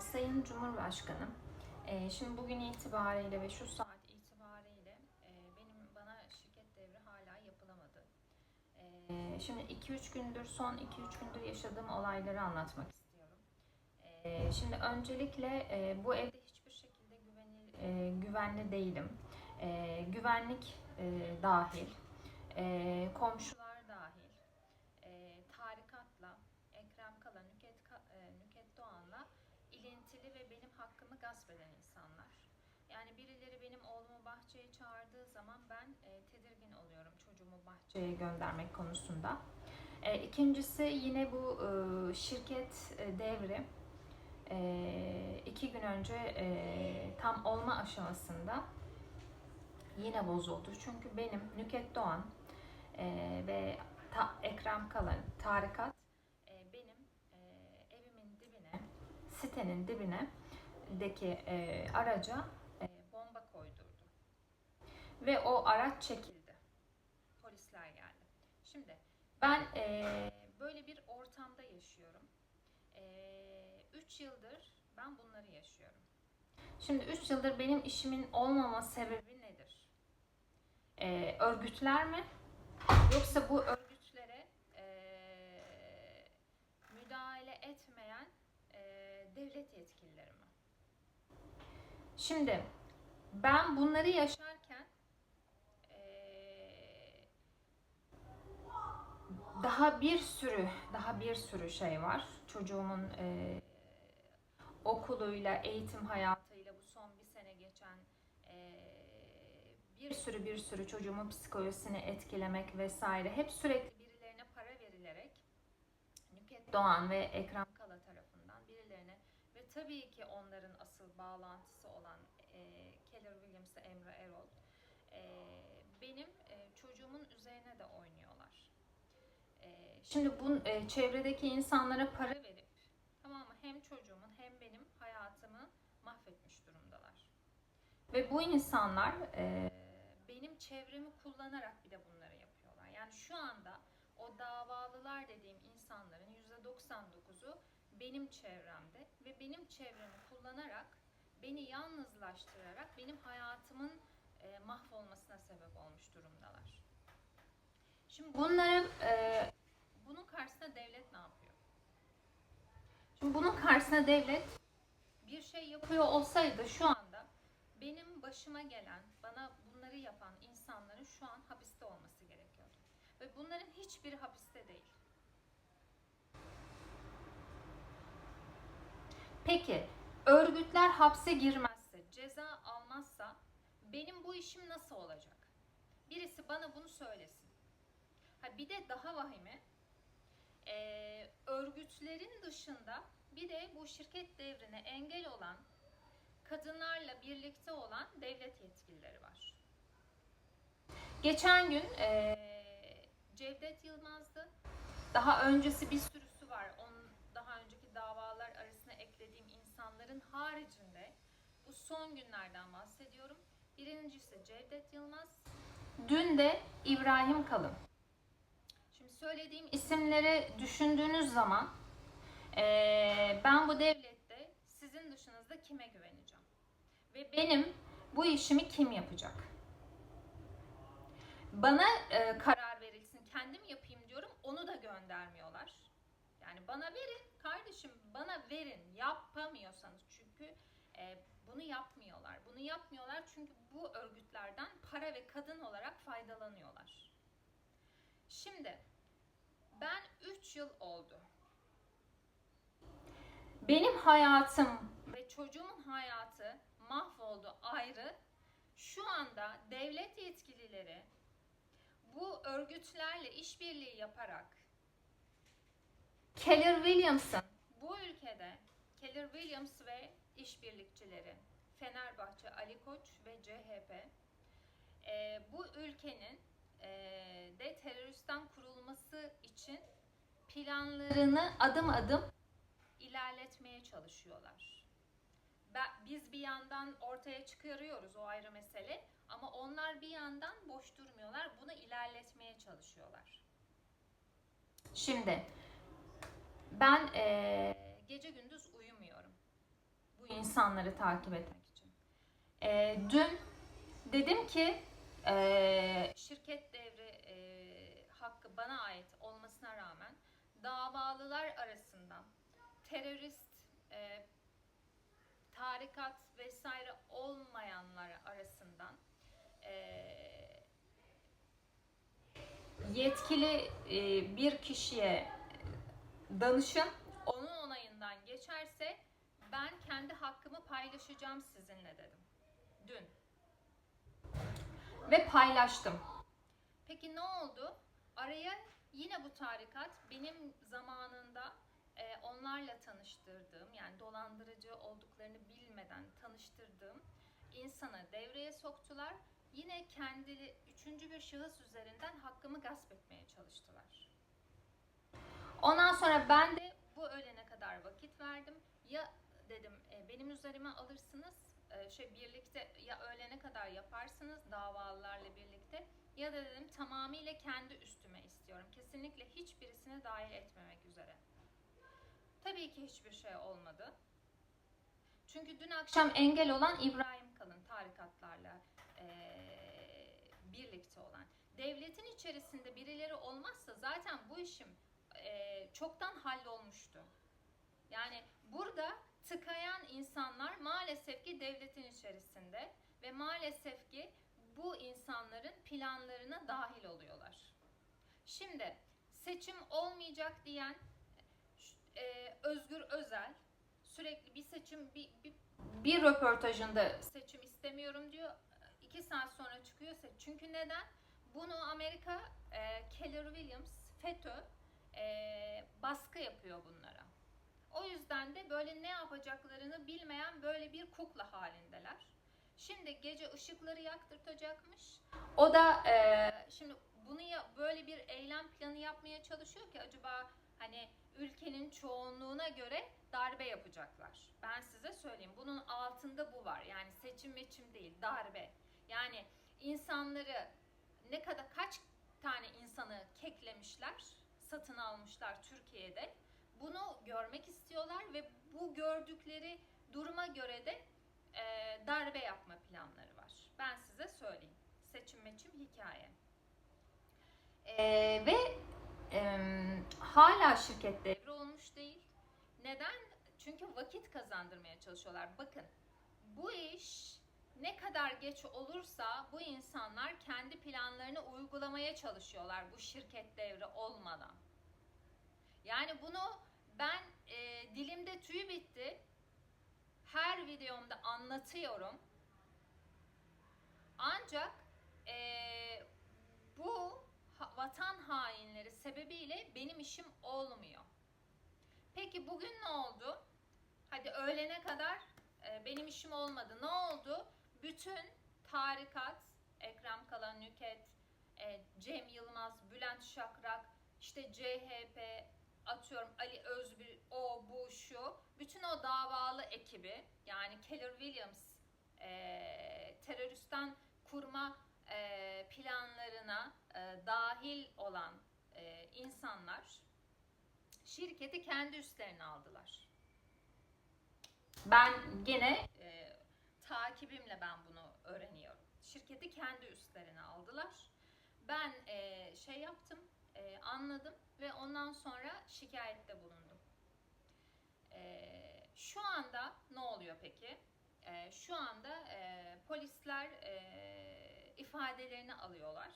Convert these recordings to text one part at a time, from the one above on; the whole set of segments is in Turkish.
Sayın Cumhurbaşkanım, e, şimdi bugün itibariyle ve şu saat itibariyle e, benim bana şirket devri hala yapılamadı. E, şimdi 2-3 gündür, son 2-3 gündür yaşadığım olayları anlatmak istiyorum. E, şimdi öncelikle e, bu evde hiçbir şekilde güvenli, e, güvenli değilim. E, güvenlik e, dahil, e, komşular dahil, e, tarikatla, Ekrem Kala, Nüket, Ka- e, Nüket Doğan'la ilintili ve benim hakkımı gasp eden insanlar. Yani birileri benim oğlumu bahçeye çağırdığı zaman ben e, tedirgin oluyorum çocuğumu bahçeye göndermek konusunda. E, ikincisi yine bu e, şirket e, devri e, iki gün önce e, tam olma aşamasında yine bozuldu. Çünkü benim Nüket Doğan e, ve Ta- Ekrem Kalan, Tarikat e, benim e, evimin dibine, sitenin dibine deki e, araca e, bomba koydurdu. Ve o araç çekildi. Polisler geldi. Şimdi ben e, böyle bir ortamda yaşıyorum. 3 yıldır ben bunları yaşıyorum. Şimdi 3 yıldır benim işimin olmama sebebi nedir? E, örgütler mi? Yoksa bu örgütlere e, müdahale etmeyen e, devlet yetkilileri mi? Şimdi ben bunları yaşarken daha bir sürü daha bir sürü şey var. Çocuğumun e, okuluyla, eğitim hayatıyla bu son bir sene geçen e, bir sürü bir sürü çocuğumun psikolojisini etkilemek vesaire hep sürekli birilerine para verilerek Nüket Doğan ve Ekrem Kala tarafından birilerine ve tabii ki onların asıl bağlantısı olan e, Keller Williams'ı Emre Erol e, benim e, çocuğumun üzerine de oynuyorlar. E, şimdi bu e, çevredeki insanlara para verip tamam mı hem çocuğumun hem benim hayatımı mahvetmiş durumdalar. Ve bu insanlar e, benim çevremi kullanarak bir de bunları yapıyorlar. Yani şu anda o davalılar dediğim insanların %99'u benim çevremde ve benim çevremi kullanarak beni yalnızlaştırarak benim hayatımın e, mahvolmasına sebep olmuş durumdalar. Şimdi bunların e, bunun karşısında devlet ne yapıyor? Şimdi bunun karşısına devlet bir şey yapıyor olsaydı şu anda benim başıma gelen, bana bunları yapan insanların şu an hapiste olması gerekiyordu. Ve bunların hiçbiri hapiste değil. Peki, örgütler hapse girmezse, ceza almazsa benim bu işim nasıl olacak? Birisi bana bunu söylesin. Ha bir de daha vahimi, e, örgütlerin dışında bir de bu şirket devrine engel olan kadınlarla birlikte olan devlet yetkilileri var. Geçen gün e, Cevdet Yılmaz'dı. Daha öncesi bir sürüsü insanların haricinde bu son günlerden bahsediyorum. Birincisi Cevdet Yılmaz. Dün de İbrahim Kalın. Şimdi söylediğim isimleri düşündüğünüz zaman eee, ben bu devlette sizin dışınızda kime güveneceğim? Ve benim bu işimi kim yapacak? Bana e, karar verilsin, kendim yapayım diyorum, onu da göndermiyorlar. Yani bana verin kardeşim, bana verin. Yapamıyorsanız çünkü e, bunu yapmıyorlar. Bunu yapmıyorlar çünkü bu örgütlerden para ve kadın olarak faydalanıyorlar. Şimdi ben 3 yıl oldu. Benim hayatım ve çocuğumun hayatı mahvoldu ayrı. Şu anda devlet yetkilileri bu örgütlerle işbirliği yaparak Keller Williams'ın bu ülkede Keller Williams ve işbirlikçileri Fenerbahçe, Ali Koç ve CHP e, bu ülkenin e, de teröristten kurulması için planlarını adım adım ilerletmeye çalışıyorlar. Ben- Biz bir yandan ortaya çıkarıyoruz o ayrı mesele ama onlar bir yandan boş durmuyorlar. Bunu ilerletmeye çalışıyorlar. Şimdi ben eee, gece gündüz uyumuyorum. bu insanları takip etmek için. Ee, dün dedim ki e, şirket devri e, hakkı bana ait olmasına rağmen davalılar arasında terörist, e, tarikat vesaire olmayanlar arasından e, yetkili e, bir kişiye danışın. Onun onayından geçerse ben kendi hakkımı paylaşacağım sizinle dedim. Dün. Ve paylaştım. Peki ne oldu? Araya yine bu tarikat benim zamanında e, onlarla tanıştırdığım yani dolandırıcı olduklarını bilmeden tanıştırdığım insana devreye soktular. Yine kendi üçüncü bir şahıs üzerinden hakkımı gasp etmeye çalıştılar. Ondan sonra ben de bu öğlene kadar vakit verdim. Ya dedim e, benim üzerime alırsınız e, şey birlikte ya öğlene kadar yaparsınız davalılarla birlikte ya da dedim tamamıyla kendi üstüme istiyorum. Kesinlikle hiçbirisini dahil etmemek üzere. Tabii ki hiçbir şey olmadı. Çünkü dün akşam engel olan İbrahim Kalın tarikatlarla eee, birlikte olan. Devletin içerisinde birileri olmazsa zaten bu işim eee, çoktan hallolmuştu. Yani burada tıkayan insanlar maalesef ki devletin içerisinde ve maalesef ki bu insanların planlarına dahil oluyorlar. Şimdi seçim olmayacak diyen e, Özgür Özel sürekli bir seçim bir, bir, bir röportajında seçim istemiyorum diyor. İki saat sonra çıkıyor. Çünkü neden? Bunu Amerika e, Keller Williams FETÖ e, baskı yapıyor bunlara. O yüzden de böyle ne yapacaklarını bilmeyen böyle bir kukla halindeler. Şimdi gece ışıkları yaktırtacakmış. O da e, şimdi bunu ya, böyle bir eylem planı yapmaya çalışıyor ki acaba hani ülkenin çoğunluğuna göre darbe yapacaklar. Ben size söyleyeyim. Bunun altında bu var. Yani seçim meçim değil, darbe. Yani insanları ne kadar kaç tane insanı keklemişler, satın almışlar Türkiye'de. Bunu görmek istiyorlar ve bu gördükleri duruma göre de e, darbe yapma planları var. Ben size söyleyeyim. Seçim meçim hikaye. E, ve e, hala şirket olmuş değil. Neden? Çünkü vakit kazandırmaya çalışıyorlar. Bakın bu iş ne kadar geç olursa bu insanlar kendi planlarını uygulamaya çalışıyorlar bu şirket devri olmadan. Yani bunu ben e, dilimde tüy bitti. Her videomda anlatıyorum. Ancak e, bu vatan hainleri sebebiyle benim işim olmuyor. Peki bugün ne oldu? Hadi öğlene kadar e, benim işim olmadı. Ne oldu? Bütün tarikat, Ekrem Kalan Nüket, e, Cem Yılmaz, Bülent Şakrak, işte CHP, atıyorum Ali Özbir, o, bu, şu. Bütün o davalı ekibi, yani Keller Williams e, teröristten kurma e, planlarına e, dahil olan e, insanlar şirketi kendi üstlerine aldılar. Ben gene takibimle ben bunu öğreniyorum. Şirketi kendi üstlerine aldılar. Ben e, şey yaptım, e, anladım ve ondan sonra şikayette bulundum. E, şu anda ne oluyor peki? E, şu anda e, polisler e, ifadelerini alıyorlar.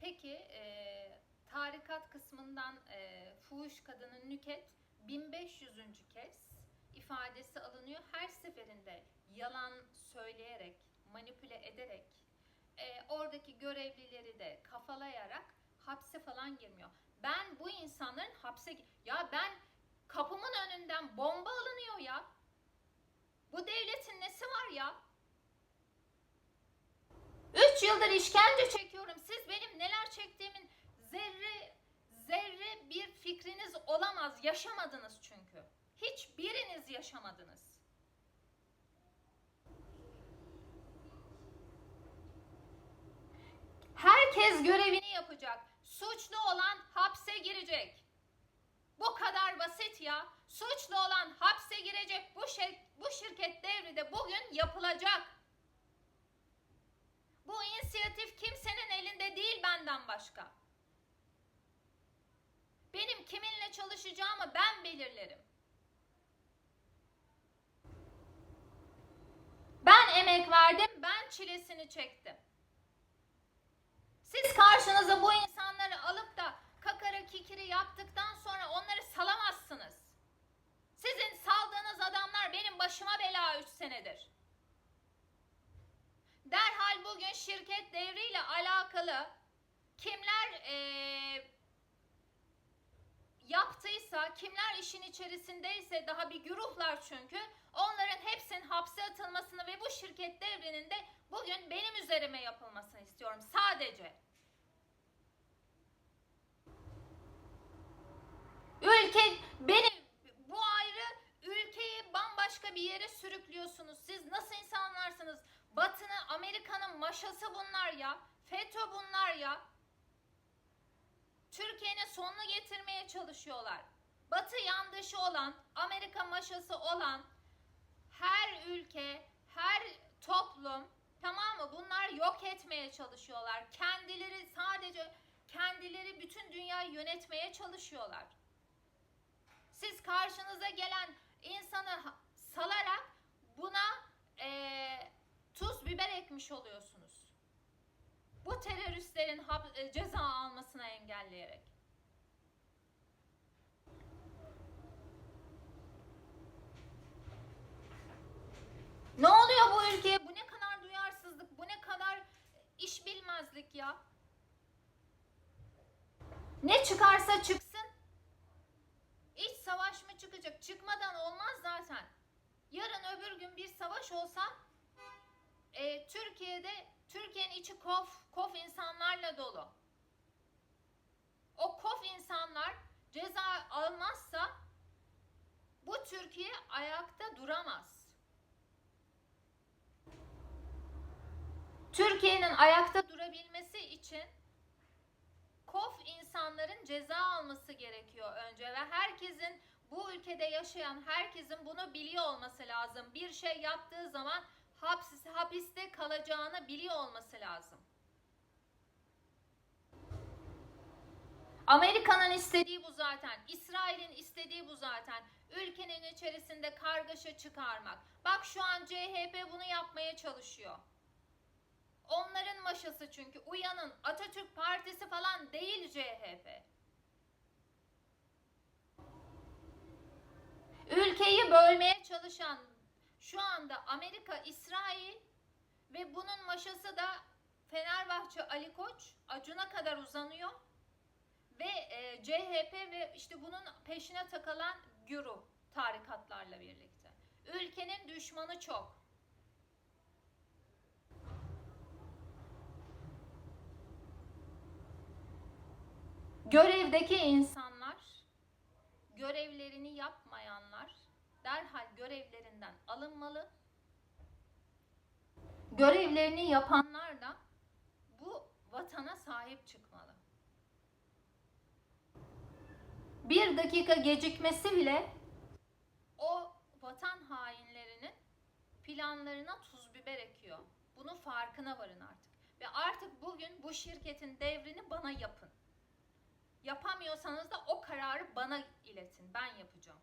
Peki e, tarikat kısmından e, fuhuş kadının Nüket 1500. kez ifadesi alınıyor. Her seferinde yalan söyleyerek, manipüle ederek, e, oradaki görevlileri de kafalayarak hapse falan girmiyor. Ben bu insanların hapse... Ya ben kapımın önünden bomba alınıyor ya. Bu devletin nesi var ya? Üç yıldır işkence çekiyorum. Siz benim neler çektiğimin zerre zerre bir fikriniz olamaz. Yaşamadınız çünkü. Hiçbiriniz yaşamadınız. Herkes görevini yapacak. Suçlu olan hapse girecek. Bu kadar basit ya. Suçlu olan hapse girecek. Bu şey bu şir- yapılacak. Bu inisiyatif kimsenin elinde değil benden başka. Benim kiminle çalışacağımı ben belirlerim. Emek verdim, ben çilesini çektim. Siz karşınıza bu insanları alıp da kakara kikiri yaptıktan sonra onları salamazsınız. Sizin saldığınız adamlar benim başıma bela 3 senedir. Derhal bugün şirket devriyle alakalı kimler eee, yaptıysa, kimler işin içerisindeyse daha bir güruhlar çünkü onların hepsinin hapse atılmasını ve bu şirket devrinin de bugün benim üzerime yapılmasını istiyorum sadece. Ülke beni bu ayrı ülkeyi bambaşka bir yere sürüklüyorsunuz. Siz nasıl insanlarsınız? Batı'nın, Amerika'nın maşası bunlar ya. FETÖ bunlar ya. Türkiye'nin sonunu getirmeye çalışıyorlar. Batı yandaşı olan, Amerika maşası olan her ülke, her toplum tamam mı? Bunlar yok etmeye çalışıyorlar. Kendileri sadece kendileri bütün dünyayı yönetmeye çalışıyorlar. Siz karşınıza gelen insanı salarak buna eee, tuz biber ekmiş oluyorsunuz. Bu teröristlerin e, ceza almasını engelleyerek. Ne oluyor bu ülkeye? Bu ne kadar duyarsızlık, bu ne kadar iş bilmezlik ya. Ne çıkarsa çıksın. İç savaş mı çıkacak? Çıkmadan olmaz zaten. Yarın öbür gün bir savaş olsa e, Türkiye'de Türkiye'nin içi kof, kof insanlarla dolu. O kof insanlar ceza almazsa bu Türkiye ayakta duramaz. Türkiye'nin ayakta durabilmesi için kof insanların ceza alması gerekiyor önce ve herkesin bu ülkede yaşayan herkesin bunu biliyor olması lazım. Bir şey yaptığı zaman hapis, hapiste kalacağını biliyor olması lazım. Amerika'nın istediği bu zaten. İsrail'in istediği bu zaten. Ülkenin içerisinde kargaşa çıkarmak. Bak şu an CHP bunu yapmaya çalışıyor. Onların maşası çünkü. Uyanın Atatürk Partisi falan değil CHP. Ülkeyi bölmeye çalışan şu anda Amerika, İsrail ve bunun maşası da Fenerbahçe Ali Koç, Acun'a kadar uzanıyor. Ve e, CHP ve işte bunun peşine takılan güruh tarikatlarla birlikte. Ülkenin düşmanı çok. Görevdeki insanlar, görevlerini yapmayanlar derhal görevlerinden alınmalı. Görevlerini yapanlar da bu vatana sahip çıkmalı. Bir dakika gecikmesi bile o vatan hainlerinin planlarına tuz biber ekiyor. Bunun farkına varın artık. Ve artık bugün bu şirketin devrini bana yapın. Yapamıyorsanız da o kararı bana iletin. Ben yapacağım.